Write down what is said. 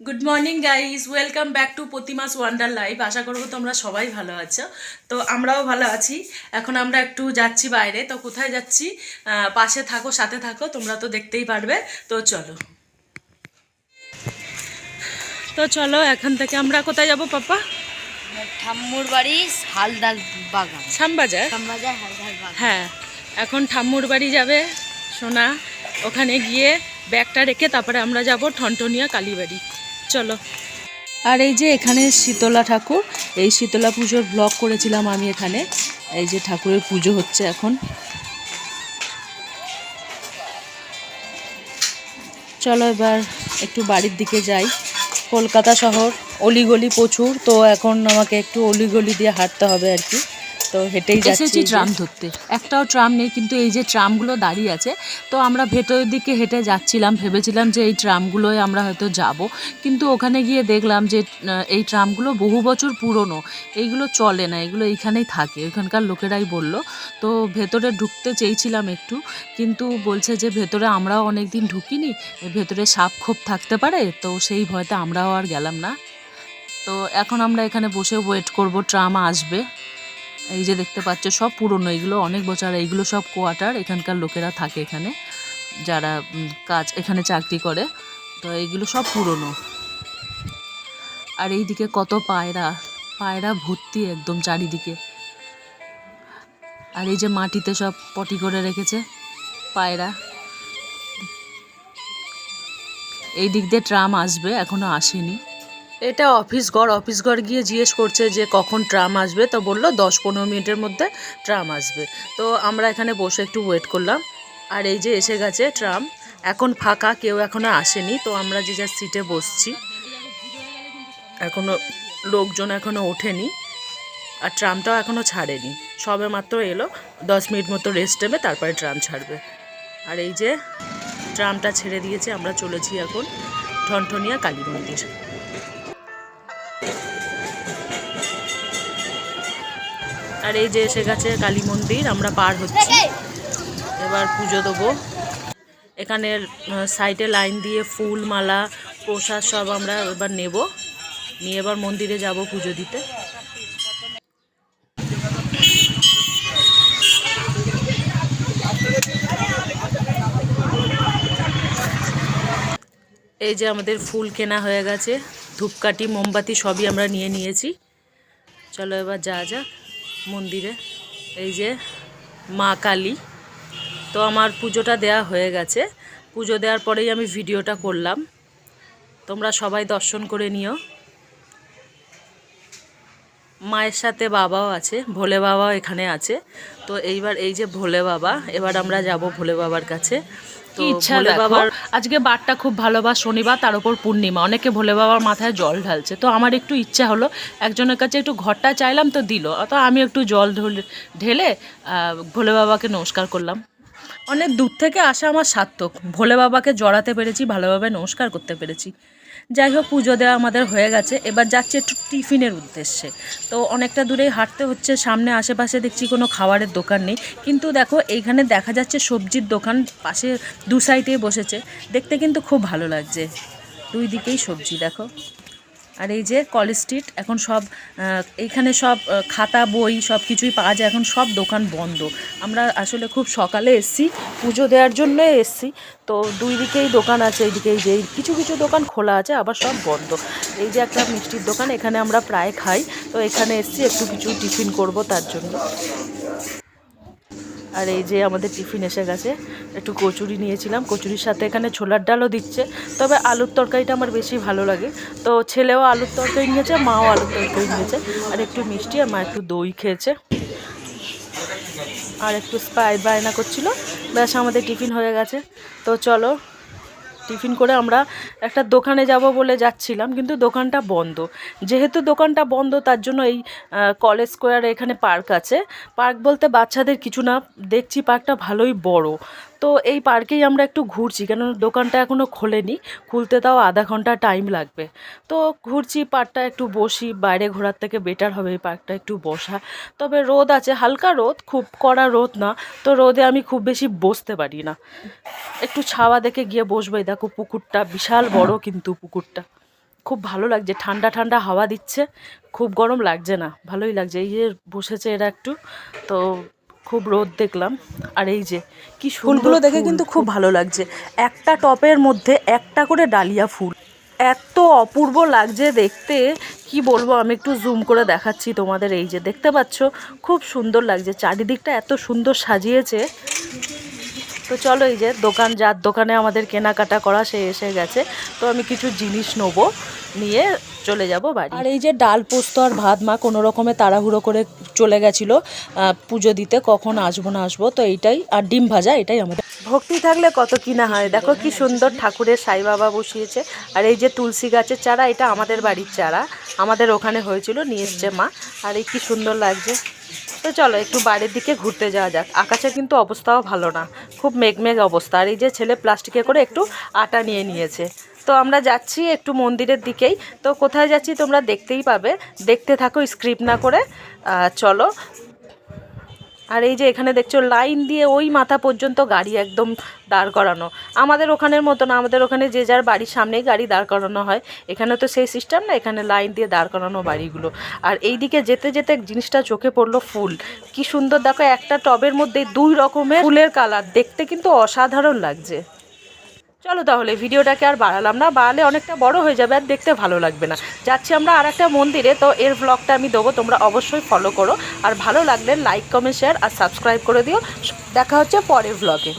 Good morning guys welcome back to প্রতিমাস wonder life আশা করব তোমরা সবাই ভালো আছো। তো আমরাও ভালো আছি। এখন আমরা একটু যাচ্ছি বাইরে। তো কোথায় যাচ্ছি? পাশে থাকো সাথে থাকো। তোমরা তো দেখতেই পারবে। তো চলো। তো চলো এখান থেকে আমরা কোথায় যাব পাপা? ঠাম্মুর বাড়ি হালদার বাগান। শ্যামবাজার? শ্যামবাজার হালদার বাগান। হ্যাঁ। এখন ঠাম্মুর বাড়ি যাবে সোনা। ওখানে গিয়ে ব্যাগটা রেখে তারপরে আমরা যাব ঠনটনিয়া কালীবাড়ি। চলো। আর এই যে এখানে শীতলা ঠাকুর, এই শীতলা পুজোর ব্লগ করেছিলাম আমি এখানে। এই যে ঠাকুরের পুজো হচ্ছে এখন। চলো এবার একটু বাড়ির দিকে যাই। কলকাতা শহর, অলিগলি প্রচুর, তো এখন আমাকে একটু অলিগলি দিয়ে হাঁটতে হবে আর কি। তো হেঁটেই এসেছি ট্রাম ধরতে। একটাও ট্রাম নেই কিন্তু এই যে ট্রামগুলো দাঁড়িয়ে আছে তো আমরা ভেতরের দিকে হেঁটে যাচ্ছিলাম ভেবেছিলাম যে এই ট্রামগুলোয় আমরা হয়তো যাব। কিন্তু ওখানে গিয়ে দেখলাম যে এই ট্রামগুলো বহু বছর পুরনো এইগুলো চলে না এগুলো এইখানেই থাকে। ওখানকার লোকেরাই বলল। তো ভেতরে ঢুকতে চেয়েছিলাম একটু কিন্তু বলছে যে ভেতরে আমরাও অনেক দিন ঢুকিনি ভেতরে সাপ খোপ থাকতে পারে তো সেই ভয়তে আমরাও আর গেলাম না। তো এখন আমরা এখানে বসে ওয়েট করব ট্রাম আসবে। এই যে দেখতে পাচ্ছ, সব পুরনো, এগুলো অনেক বছর এইগুলো সব কোয়ার্টার, এখানকার লোকেরা থাকে এখানে, যারা কাজ, এখানে চাকরি করে, তো এইগুলো সব পুরনো। আর এইদিকে কত পায়রা পায়রা ভর্তি একদম চারিদিকে। আর এই যে মাটিতে সব পটি করে রেখেছে পায়রা। এই দিক দিয়ে ট্রাম আসবে, এখনও আসেনি। এটা অফিস ঘর অফিস ঘর গিয়ে জিজ্ঞেস করছে যে কখন ট্রাম আসবে। তো বলল দশ পনেরো মিনিটের মধ্যে ট্রাম আসবে। তো আমরা এখানে বসে একটু ওয়েট করলাম। আর এই যে এসে গেছে ট্রাম। এখন ফাঁকা, কেউ এখনও আসেনি। তো আমরা যে যার সিটে বসছি, এখনও লোকজন এখনও ওঠেনি। আর ট্রামটাও এখনও ছাড়েনি। সবে মাত্র এলো, দশ মিনিট মতো রেস্ট নেবে, তারপরে ট্রাম ছাড়বে। আর এই যে ট্রামটা ছেড়ে দিয়েছে, আমরা চলেছি এখন ঠনঠনিয়া কালী মন্দির আর এই যে এসে গেছে কালী মন্দির, আমরা পার হচ্ছি। এবার পুজো দেবো। এখানের সাইডে লাইন দিয়ে ফুল, মালা, প্রসাদ সব আমরা এবার নেব। নিয়ে এবার মন্দিরে যাব পুজো দিতে। এই যে আমাদের ফুল কেনা হয়ে গেছে। ধূপকাঠি, মোমবাতি সবই আমরা নিয়ে নিয়েছি। চলো এবার যা যাক। মন্দিরে, এই যে মা কালী। তো আমার পুজোটা দেয়া হয়ে গেছে। পুজো দেওয়ার পরেই আমি ভিডিওটা করলাম। তোমরা সবাই দর্শন করে নিও। মায়ের সাথে বাবাও আছে ভোলে বাবাও এখানে আছে। তো এইবার এই যে ভোলে বাবা এবার আমরা যাব ভোলে বাবার কাছে। কি ইচ্ছা বাবার আজকে বারটা খুব ভালো বা শনিবার তার উপর পূর্ণিমা। অনেকে ভোলে বাবার মাথায় জল ঢালছে। তো আমার একটু ইচ্ছা হলো একজনের কাছে একটু ঘরটা চাইলাম তো দিল। তো আমি একটু জল ঢেলে ভোলে বাবাকে নমস্কার করলাম। অনেক দূর থেকে আসা আমার সার্থক। ভোলে বাবাকে জড়াতে পেরেছি ভালোভাবে নমস্কার করতে পেরেছি। যাই হোক, পুজো দেওয়া আমাদের হয়ে গেছে। এবার যাচ্ছে একটু টিফিনের উদ্দেশ্যে। তো অনেকটা দূরেই হাঁটতে হচ্ছে, সামনে আশেপাশে দেখছি কোনো খাবারের দোকান নেই। কিন্তু দেখো, এইখানে দেখা যাচ্ছে সবজির দোকান পাশে দু সাইডে বসেছে। দেখতে কিন্তু খুব ভালো লাগছে। দুই দিকেই সবজি, দেখো। আর এই যে কলেজ স্ট্রিট, এখন সব এইখানে সব খাতা, বই সব কিছুই পাওয়া যায়। এখন সব দোকান বন্ধ। আমরা আসলে খুব সকালে এসছি, পুজো দেওয়ার জন্য এসছি। তো দুই দিকেই দোকান আছে, এইদিকে এই যে কিছু কিছু দোকান খোলা আছে, আবার সব বন্ধ। এই যে একটা মিষ্টির দোকান, এখানে আমরা প্রায় খাই। তো এখানে এসছি, একটু কিছু টিফিন করব তার জন্য। আর এই যে আমাদের টিফিন এসে গেছে, একটু কচুরি নিয়েছিলাম। কচুরির সাথে এখানে ছোলার ডালও দিচ্ছে। তবে আলুর তরকারিটা আমার বেশি ভালো লাগে। তো ছেলেও আলুর তরকারি নিয়েছে, মাও আলুর তরকারি নিয়েছে। আর একটু মিষ্টি, আর মা একটু দই খেয়েছে। আর একটু স্পাই বায়না করছিল। ব্যাস, আমাদের টিফিন হয়ে গেছে। তো চলো টিফিন করে আমরা একটা দোকানে যাব বলে যাচ্ছিলাম, কিন্তু দোকানটা বন্ধ। যেহেতু দোকানটা বন্ধ, তার জন্য এই কলেজ স্কোয়ারে এখানে পার্ক আছে। পার্ক বলতে বাচ্চাদের কিছু না, দেখছি পার্কটা ভালোই বড়। তো এই পার্কেই আমরা একটু ঘুরছি, কেন দোকানটা এখনও খোলেনি, খুলতে তাও আধা ঘণ্টা টাইম লাগবে। তো ঘুরছি, পার্কটা একটু বসি, বাইরে ঘোরার থেকে বেটার হবে এই পার্কটা একটু বসা। তবে রোদ আছে, হালকা রোদ, খুব কড়া রোদ না, তো রোদে আমি খুব বেশি বসতে পারি না। একটু ছাওয়া দেখে গিয়ে বসবো দেখো পুকুরটা, বিশাল বড় কিন্তু পুকুরটা। খুব ভালো লাগছে, ঠান্ডা ঠান্ডা হাওয়া দিচ্ছে, খুব গরম লাগছে না, ভালোই লাগছে, এই যে বসেছে এরা একটু, তো খুব রোদ দেখলাম। আর এই যে কি ফুলগুলো দেখে কিন্তু খুব ভালো লাগছে। একটা টপের মধ্যে একটা করে ডালিয়া ফুল। এত অপূর্ব লাগছে দেখতে। কি বলব আমি একটু জুম করে দেখাচ্ছি তোমাদের। এই যে দেখতে পাচ্ছ খুব সুন্দর লাগছে। চারিদিকটা এত সুন্দর সাজিয়েছে। তো চলো এই যে দোকান যার দোকানে আমাদের কেনাকাটা করা সে এসে গেছে। তো আমি কিছু জিনিস নেব। নিয়ে চলে যাব বাড়ি। আর এই যে ডাল পোস্ত আর ভাত মা কোনো রকমে তাড়াহুড়ো করে চলে গেছিল পুজো দিতে কখন আসব না আসব তো এইটাই আর ডিম ভাজা এটাই আমাদের। ভক্তি থাকলে কত কি না হয় দেখো কি সুন্দর ঠাকুরের সাই বাবা বসিয়েছে আর এই যে তুলসী গাছের চারা এটা আমাদের বাড়ির চারা আমাদের ওখানে হয়েছিল নিয়ে এসছে মা আর এই কি সুন্দর লাগছে। তো চলো, একটু বাইরের দিকে ঘুরতে যাওয়া যাক। আকাশের কিন্তু অবস্থাও ভালো না। খুব মেঘমেঘ অবস্থা। আর এই যে ছেলে প্লাস্টিকে করে একটু আটা নিয়ে নিয়েছে। তো আমরা যাচ্ছি একটু মন্দিরের দিকেই। তো কোথায় যাচ্ছি তোমরা দেখতেই পাবে। দেখতে থাকো, স্ক্রিপ্ট না করে। চলো। আর এই যে এখানে দেখছ, লাইন দিয়ে ওই মাথা পর্যন্ত গাড়ি একদম দাঁড় করানো। আমাদের ওখানের মতো না আমাদের ওখানে যে যার বাড়ির সামনেই গাড়ি দাঁড় করানো হয়, এখানে তো সেই সিস্টেম না, এখানে লাইন দিয়ে দাঁড় করানো বাড়িগুলো। আর এই দিকে যেতে যেতে জিনিসটা চোখে পড়ল ফুল। কি সুন্দর, দেখো একটা টবের মধ্যে দুই রকমের ফুলের কালার দেখতে কিন্তু অসাধারণ লাগছে। চলো তাহলে ভিডিওটাকে আর বাড়ালাম না, বাড়ালে অনেকটা বড় হয়ে যাবে আর দেখতে ভালো লাগবে না। যাচ্ছি আমরা আর একটা মন্দিরে, তো এর ব্লগটা আমি দেবো, তোমরা অবশ্যই ফলো করো। আর ভালো লাগলে লাইক কমেন্ট শেয়ার আর সাবস্ক্রাইব করে দিও। দেখা হচ্ছে পরের ব্লগে